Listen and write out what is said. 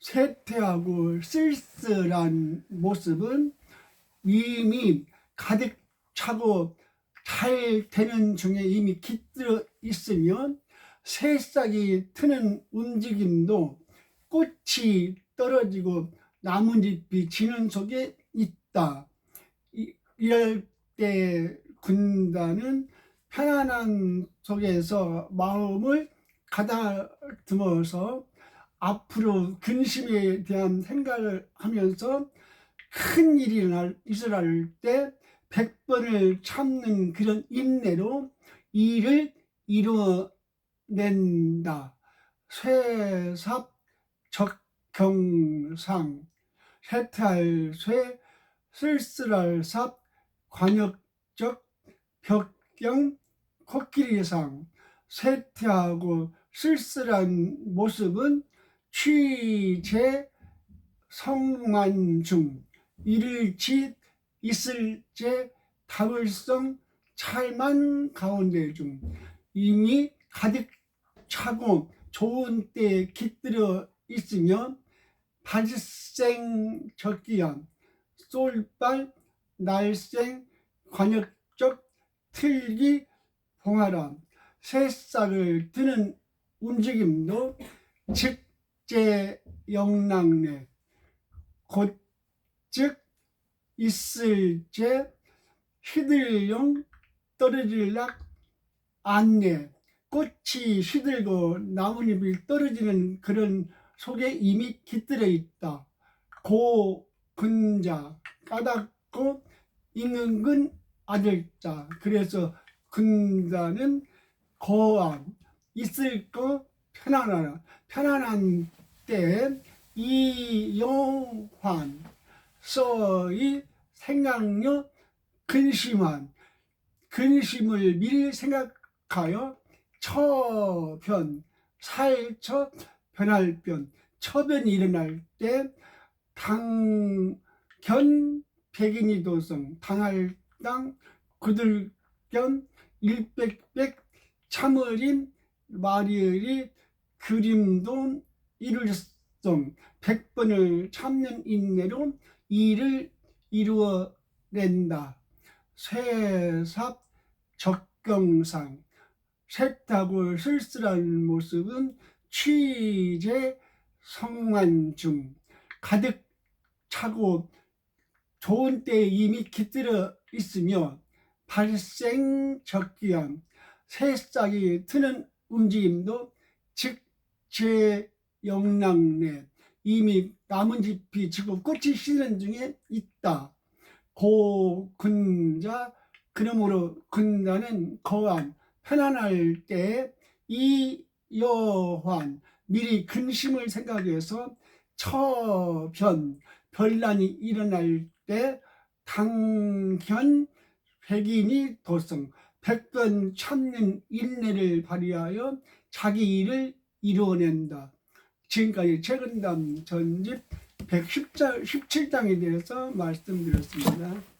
쇠퇴하고 쓸쓸한 모습은 이미 가득 차고 잘 되는 중에 이미 깃들어 있으면 새싹이 트는 움직임도 꽃이 떨어지고 나뭇잎이 지는 속에 있다. 이- 이럴 때 군단은 편안한 속에서 마음을 가다듬어서 앞으로 근심에 대한 생각을 하면서 큰 일이 날- 있을 때 백번을 참는 그런 인내로 일을 이루어낸다. 쇠삽 적경상 쇠탈 쇠 쓸쓸할 삽 관역적 벽경 코끼리상 쇠퇴하고 쓸쓸한 모습은 취재 성만중 이를지 있을제 다을성 찰만 가운데 중 이미 가득 차고 좋은 때에 깃들어 있으며 발생 적기한 쏠발 날생 관역적 틀기 봉하람 새싹을 드는 움직임도 즉 제 영랑내 곧즉 있을 제 휘들용 떨어질락 안내 꽃이 시들고 나뭇잎이 떨어지는 그런 속에 이미 깃들어 있다. 고 근자 까닭고 있는 근 아들자. 그래서 근자는 거함 있을 거 편안하라. 편안한 때 이용환 서의 생각력 근심한 근심을 미리 생각하여 처변 살처 변할 변 처변이 일어날 때 당견 백인이 도성 당할 땅 구들견 일백백 참을임 마리을이 그림도 이룰성 백번을 참는 인내로 일을 이루어낸다. 쇠삽 적경상 셋하고 쓸쓸한 모습은 취재 성만중 가득 차고 좋은 때에 이미 깃들어 있으며 발생 적기한 새싹이 트는 움직임도 즉 제 영랑내 이미 나뭇잎이 지고 꽃이 시는 중에 있다. 고 근자 그러므로 근자는 거한 편안할 때 이 여환 미리 근심을 생각해서 처변 별난이 일어날 때 당견 백인이 도성 백번 참는 인내를 발휘하여 자기 일을 이루어낸다. 지금까지 최근담 전집 117장에 대해서 말씀드렸습니다.